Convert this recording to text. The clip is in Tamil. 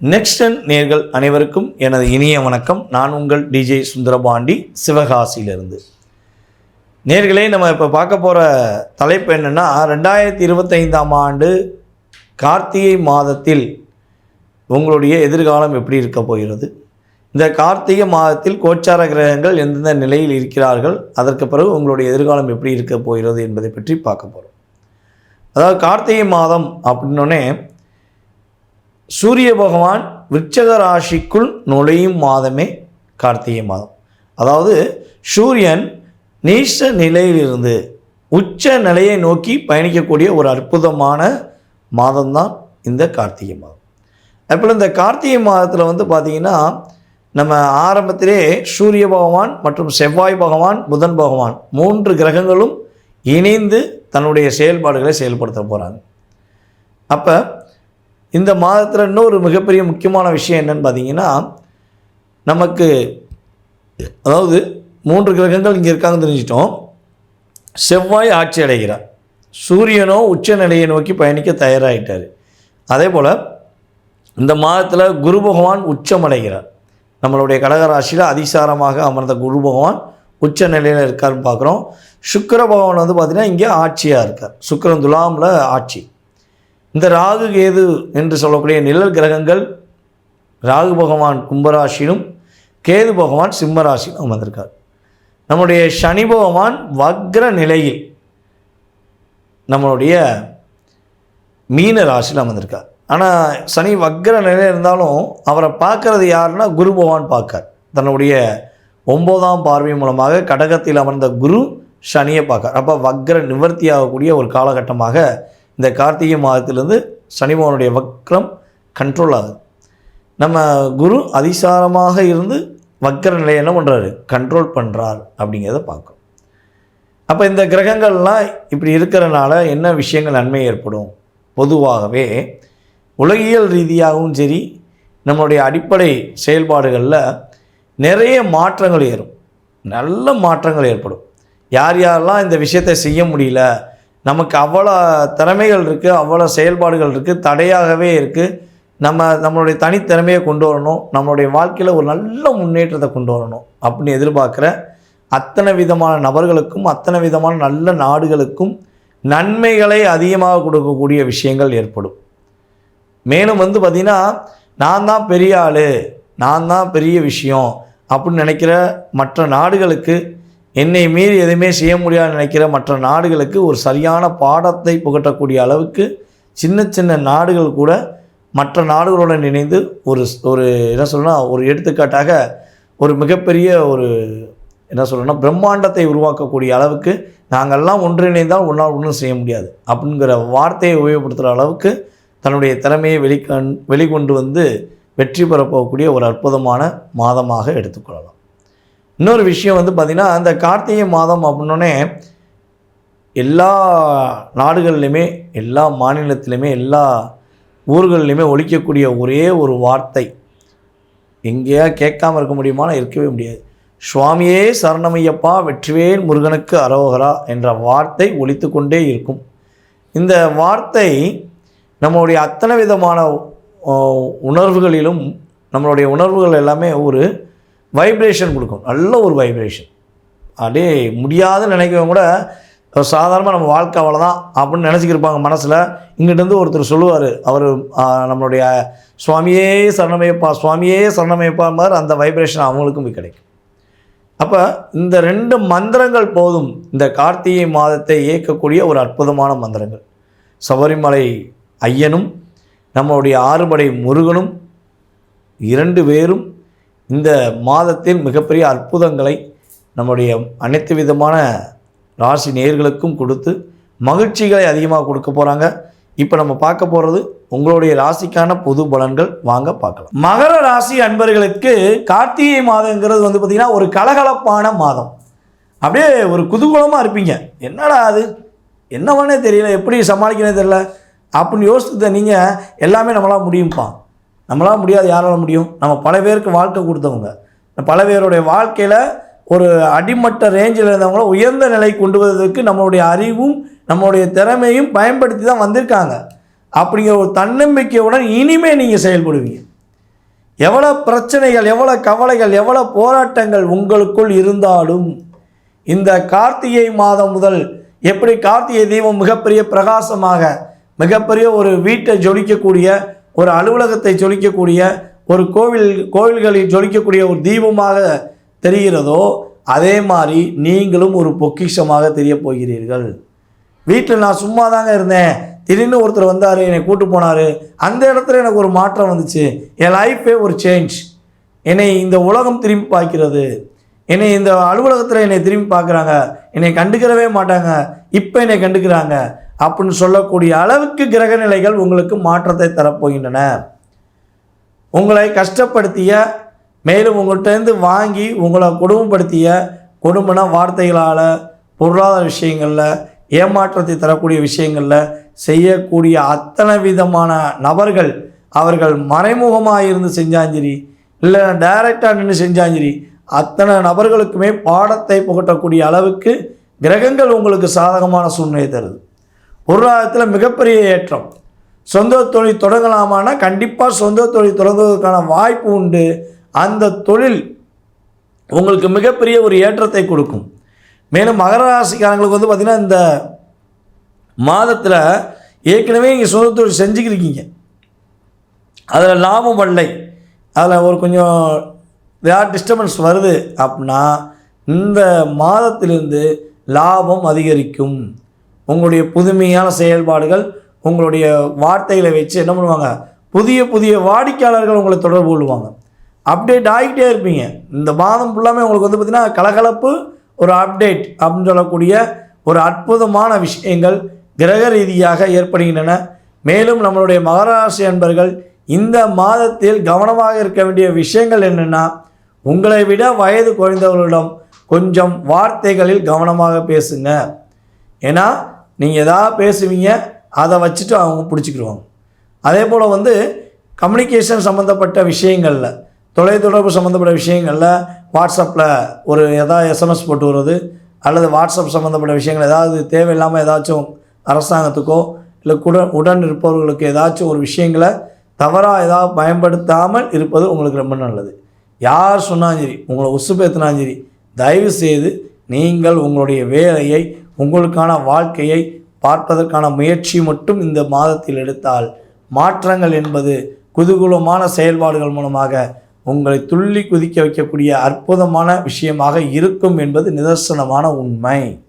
நெக்ஸ்டன் நேர்கள் அனைவருக்கும் எனது இனிய வணக்கம். நான் உங்கள் டிஜே சுந்தரபாண்டி சிவகாசியிலிருந்து. நேர்களே நம்ம இப்போ பார்க்க போகிற தலைப்பு என்னென்னா ரெண்டாயிரத்தி இருபத்தைந்தாம் ஆண்டு கார்த்திகை மாதத்தில் உங்களுடைய எதிர்காலம் எப்படி இருக்க போகிறது? இந்த கார்த்திகை மாதத்தில் கோச்சார கிரகங்கள் எந்தெந்த நிலையில் இருக்கிறார்கள்? அதற்கு பிறகு உங்களுடைய எதிர்காலம் எப்படி இருக்க போகிறது என்பதை பற்றி பார்க்க போகிறோம் அதாவது கார்த்திகை மாதம் அப்படின்னோடனே சூரிய பகவான் விருச்சக ராசிக்குள் நுழையும் மாதமே கார்த்திகை மாதம். அதாவது சூரியன் நீச்ச நிலையிலிருந்து உச்ச நிலையை நோக்கி பயணிக்கக்கூடிய ஒரு அற்புதமான மாதம்தான் இந்த கார்த்திகை மாதம். அப்போ இந்த கார்த்திகை மாதத்தில் வந்து பார்த்திங்கன்னா நம்ம ஆரம்பத்திலே சூரிய பகவான் மற்றும் செவ்வாய் பகவான் புதன் பகவான் மூன்று கிரகங்களும் இணைந்து தன்னுடைய செயல்பாடுகளை செயல்படுத்த போகிறாங்க அப்போ இந்த மாதத்தில் இன்னொரு மிகப்பெரிய முக்கியமான விஷயம் என்னன்னு பார்த்தீங்கன்னா நமக்கு அதாவது மூன்று கிரகங்கள் இங்கே இருக்காங்கன்னு தெரிஞ்சிட்டோம் செவ்வாய் ஆட்சி அடைகிறார். சூரியனோ உச்ச நிலையை நோக்கி பயணிக்க தயாராகிட்டார் அதே போல் இந்த மாதத்தில் குரு பகவான் உச்சமடைகிறார் நம்மளுடைய கடகராசியில் அதிசாரமாக அமர்ந்த குரு பகவான் உச்ச நிலையில் இருக்காருன்னு பார்க்குறோம் சுக்கர பகவான் வந்து பார்த்திங்கன்னா இங்கே ஆட்சியாக இருக்கார். சுக்கரன் துலாமில் ஆட்சி. இந்த ராகு கேது என்று சொல்லக்கூடிய நிழல் கிரகங்கள் ராகு பகவான் கும்பராசியிலும் கேது பகவான் சிம்மராசியிலும் அமர்ந்திருக்கார் நம்முடைய சனி பகவான் வக்ர நிலையில் நம்மளுடைய மீன ராசியில் அமர்ந்திருக்கார் ஆனால் சனி வக்ர நிலையில் இருந்தாலும் அவரை பார்க்கறது யாருன்னா குரு பகவான் பார்க்கார். தன்னுடைய ஒம்போதாம் பார்வை மூலமாக கடகத்தில் அமர்ந்த குரு சனியை பார்க்கார். அப்போ வக்ர நிவர்த்தி ஆகக்கூடிய ஒரு காலகட்டமாக இந்த கார்த்திகை மாதத்திலேருந்து சனி பகவானுடைய வக்ரம் கண்ட்ரோல் ஆகுது. நம்ம குரு அதிசாரமாக இருந்து வக்கர நிலையை என்ன பண்ணுறாரு கண்ட்ரோல் பண்ணுறார் அப்படிங்கிறத பார்க்கும் அப்போ இந்த கிரகங்கள்லாம் இப்படி இருக்கிறனால என்ன விஷயங்கள் நன்மை ஏற்படும்? பொதுவாகவே உலகியல் ரீதியாகவும் சரி நம்மளுடைய அடிப்படை செயல்பாடுகளில் நிறைய மாற்றங்கள் ஏறும். நல்ல மாற்றங்கள் ஏற்படும். யார் யாரெல்லாம் இந்த விஷயத்தை செய்ய முடியல நமக்கு அவ்வளோ திறமைகள் இருக்குது அவ்வளோ செயல்பாடுகள் இருக்குது தடையாகவே இருக்குது நம்ம நம்மளுடைய தனித்திறமையை கொண்டு வரணும். நம்மளுடைய வாழ்க்கையில் ஒரு நல்ல முன்னேற்றத்தை கொண்டு வரணும் அப்படின்னு எதிர்பார்க்குற அத்தனை விதமான நபர்களுக்கும் அத்தனை விதமான நல்ல நாடுகளுக்கும் நன்மைகளை அதிகமாக கொடுக்கக்கூடிய விஷயங்கள் ஏற்படும். மேலும் வந்து பார்த்திங்கன்னா நான் தான் பெரிய ஆள் நான் தான் பெரிய விஷயம் அப்படின்னு நினைக்கிற மற்ற நாடுகளுக்கு என்னை மீறி எதுவுமே செய்ய முடியாது நினைக்கிற மற்ற நாடுகளுக்கு ஒரு சரியான பாடத்தை புகட்டக்கூடிய அளவுக்கு சின்ன சின்ன நாடுகள் கூட மற்ற நாடுகளுடன் இணைந்து ஒரு ஒரு என்ன சொல்லணும்னா ஒரு எடுத்துக்காட்டாக ஒரு மிகப்பெரிய ஒரு என்ன சொல்லணும்னா பிரம்மாண்டத்தை உருவாக்கக்கூடிய அளவுக்கு நாங்கள்லாம் ஒன்றிணைந்தால் ஒன்றால் ஒன்றும் செய்ய முடியாது அப்படிங்கிற வார்த்தையை உபயோகப்படுத்துகிற அளவுக்கு தன்னுடைய திறமையை வெளிக்கண் வெளிக்கொண்டு வந்து வெற்றி பெறப்போகக்கூடிய ஒரு அற்புதமான மாதமாக எடுத்துக்கொள்ளலாம். இன்னொரு விஷயம் வந்து பார்த்திங்கன்னா அந்த கார்த்திகை மாதம் அப்படின்னோடனே எல்லா நாடுகள்லையுமே எல்லா மாநிலத்திலையுமே எல்லா ஊர்கள்லையுமே ஒழிக்கக்கூடிய ஒரே ஒரு வார்த்தை. எங்கேயா கேட்காம இருக்க முடியுமானா இருக்கவே முடியாது. சுவாமியே சரணமையப்பா வெற்றிவேல் முருகனுக்கு அரோகரா என்ற வார்த்தை ஒழித்து கொண்டே இருக்கும். இந்த வார்த்தை நம்மளுடைய அத்தனை விதமான உணர்வுகளிலும் நம்மளுடைய உணர்வுகள் எல்லாமே ஒரு வைப்ரேஷன் கொடுக்கும். நல்ல ஒரு வைப்ரேஷன் அப்படியே முடியாதுன்னு நினைக்கிறவங்க கூட சாதாரணமாக நம்ம வாழ்க்கை அவ்வளோதான் அப்படின்னு நினச்சிக்கிருப்பாங்க மனசில். இங்கிட்டேருந்து ஒருத்தர் சொல்லுவார் அவர் நம்மளுடைய சுவாமியே சரணமையப்பா சுவாமியே சரணமையப்பா மாதிரி அந்த வைப்ரேஷன் அவங்களுக்கும் போய் கிடைக்கும். அப்போ இந்த ரெண்டு மந்திரங்கள் போதும். இந்த கார்த்திகை மாதத்தை இயக்கக்கூடிய ஒரு அற்புதமான மந்திரங்கள். சபரிமலை ஐயனும் நம்மளுடைய ஆறுபடை முருகனும் இரண்டு பேரும் இந்த மாதத்தில் மிகப்பெரிய அற்புதங்களை நம்முடைய அனைத்து விதமான ராசி நேர்களுக்கும் கொடுத்து மகிழ்ச்சிகளை அதிகமாக கொடுக்க போகிறாங்க இப்போ நம்ம பார்க்க போகிறது உங்களுடைய ராசிக்கான பொது பலன்கள். வாங்க பார்க்கலாம். மகர ராசி அன்பர்களுக்கு கார்த்திகை மாதங்கிறது வந்து பார்த்திங்கன்னா ஒரு கலகலப்பான மாதம். அப்படியே ஒரு குதூகூலமாக இருப்பீங்க. என்னடா அது? என்னவானே தெரியல. எப்படி சமாளிக்கணும் தெரியல. அப்படின்னு யோசித்த நீங்கள் எல்லாமே நம்மளால் முடியும்ப்பா நம்மளால் முடியாது யாரால முடியும். நம்ம பல பேருக்கு வாழ்க்கை கொடுத்தவங்க. பல பேருடைய வாழ்க்கையில் ஒரு அடிமட்ட ரேஞ்சில் இருந்தவங்கள உயர்ந்த நிலை கொண்டு வருவதற்கு நம்மளுடைய அறிவும் நம்மளுடைய திறமையும் பயன்படுத்தி தான் வந்திருக்காங்க. அப்படிங்கிற ஒரு தன்னம்பிக்கையுடன் இனிமே நீங்கள் செயல்படுவீங்க. எவ்வளோ பிரச்சனைகள் எவ்வளோ கவலைகள் எவ்வளோ போராட்டங்கள் உங்களுக்குள் இருந்தாலும் இந்த கார்த்திகை மாதம் முதல் எப்படி கார்த்திகை தீபம் மிகப்பெரிய பிரகாசமாக மிகப்பெரிய ஒரு வீட்டை ஜொலிக்கக்கூடிய ஒரு அலுவலகத்தை ஜொலிக்கக்கூடிய ஒரு கோவில் கோவில்களில் ஜொலிக்கக்கூடிய ஒரு தீபமாக தெரிகிறதோ அதே மாதிரி நீங்களும் ஒரு பொக்கிஷமாக தெரியப் போகிறீர்கள். வீட்டில் நான் சும்மா தாங்க இருந்தேன். திடீர்னு ஒருத்தர் வந்தார் என்னை கூட்டு போனார். அந்த இடத்துல எனக்கு ஒரு மாற்றம் வந்துச்சு. என் லைஃபே ஒரு சேஞ்ச் என்னை இந்த உலகம் திரும்பி பார்க்கிறது. என்னை இந்த அலுவலகத்தில் என்னை திரும்பி பார்க்குறாங்க. என்னை கண்டுக்கிறவே மாட்டாங்க. இப்போ என்னை கண்டுக்கிறாங்க. அப்படின்னு சொல்லக்கூடிய அளவுக்கு கிரக நிலைகள் உங்களுக்கு மாற்றத்தை தரப்போகின்றன. உங்களை கஷ்டப்படுத்திய மேலும் உங்கள்கிட்டருந்து வாங்கி உங்களை கொடுமைப்படுத்திய கொடுமைனா வார்த்தைகளால் பொருளாதார விஷயங்களில் ஏமாற்றத்தை தரக்கூடிய விஷயங்களில் செய்யக்கூடிய அத்தனை விதமான நபர்கள் அவர்கள் மறைமுகமாக இருந்து செஞ்சாஞ்சிரி சரி இல்லை டைரக்டாக நின்று செஞ்சாஞ்சிரி சரி அத்தனை நபர்களுக்குமே பாடத்தை புகட்டக்கூடிய அளவுக்கு கிரகங்கள் உங்களுக்கு சாதகமான சூழ்நிலை தருது. பொருளாதாரத்தில் மிகப்பெரிய ஏற்றம். சொந்த தொழில் தொடங்கலாமான்னா கண்டிப்பாக சொந்த தொழில் தொடங்குவதற்கான வாய்ப்பு உண்டு. அந்த தொழில் உங்களுக்கு மிகப்பெரிய ஒரு ஏற்றத்தை கொடுக்கும். மேலும் மகர ராசிக்காரங்களுக்கு வந்து பார்த்திங்கன்னா இந்த மாதத்தில் ஏற்கனவே நீங்கள் சொந்த தொழில் செஞ்சுக்கிருக்கீங்க அதில் லாபம் வரலை. அதில் ஒரு கொஞ்சம் ஏதாவது டிஸ்டர்பன்ஸ் வருது அப்படின்னா இந்த மாதத்திலிருந்து லாபம் அதிகரிக்கும். உங்களுடைய புதுமையான செயல்பாடுகள் உங்களுடைய வார்த்தைகளை வச்சு என்ன பண்ணுவாங்க? புதிய புதிய வாடிக்கையாளர்கள் உங்களை தொடர்பு கொள்வாங்க. அப்டேட் ஆகிட்டே இருப்பீங்க. இந்த மாதம் ஃபுல்லாமே உங்களுக்கு வந்து பார்த்திங்கன்னா கலகலப்பு ஒரு அப்டேட் அப்படின்னு சொல்லக்கூடிய ஒரு அற்புதமான விஷயங்கள் கிரக ரீதியாக ஏற்படுகின்றன. மேலும் நம்மளுடைய மகராசி அன்பர்கள் இந்த மாதத்தில் கவனமாக இருக்க வேண்டிய விஷயங்கள் என்னென்னா உங்களை விட வயது குறைந்தவர்களிடம் கொஞ்சம் வார்த்தைகளில் கவனமாக பேசுங்க. ஏன்னா நீங்கள் எதாவது பேசுவீங்க அதை வச்சுட்டு அவங்க பிடிச்சிக்கிடுவாங்க அதே போல் வந்து கம்யூனிகேஷன் சம்மந்தப்பட்ட விஷயங்களில் தொலைத்தொடர்பு சம்மந்தப்பட்ட விஷயங்களில் வாட்ஸ்அப்பில் ஒரு எதாவது எஸ்எம்எஸ் போட்டு வர்றது அல்லது வாட்ஸ்அப் சம்மந்தப்பட்ட விஷயங்கள் ஏதாவது தேவையில்லாமல் ஏதாச்சும் அரசாங்கத்துக்கோ இல்லை கூட உடன் இருப்பவர்களுக்கு ஏதாச்சும் ஒரு விஷயங்களை தவறாக ஏதாவது பயன்படுத்தாமல் இருப்பது உங்களுக்கு ரொம்ப நல்லது. யார் சொன்னாலும் சரி உங்களை உசுப்பேத்தினாலும் சரி தயவு செய்து நீங்கள் உங்களுடைய வேலையை உங்களுக்கான வாழ்க்கையை பார்ப்பதற்கான முயற்சி மட்டும் இந்த மாதத்தில் எடுத்தால் மாற்றங்கள் என்பது குதூகூலமான செயல்பாடுகள் மூலமாக உங்களை துள்ளி குதிக்க வைக்கக்கூடிய அற்புதமான விஷயமாக இருக்கும் என்பது நிதர்சனமான உண்மை.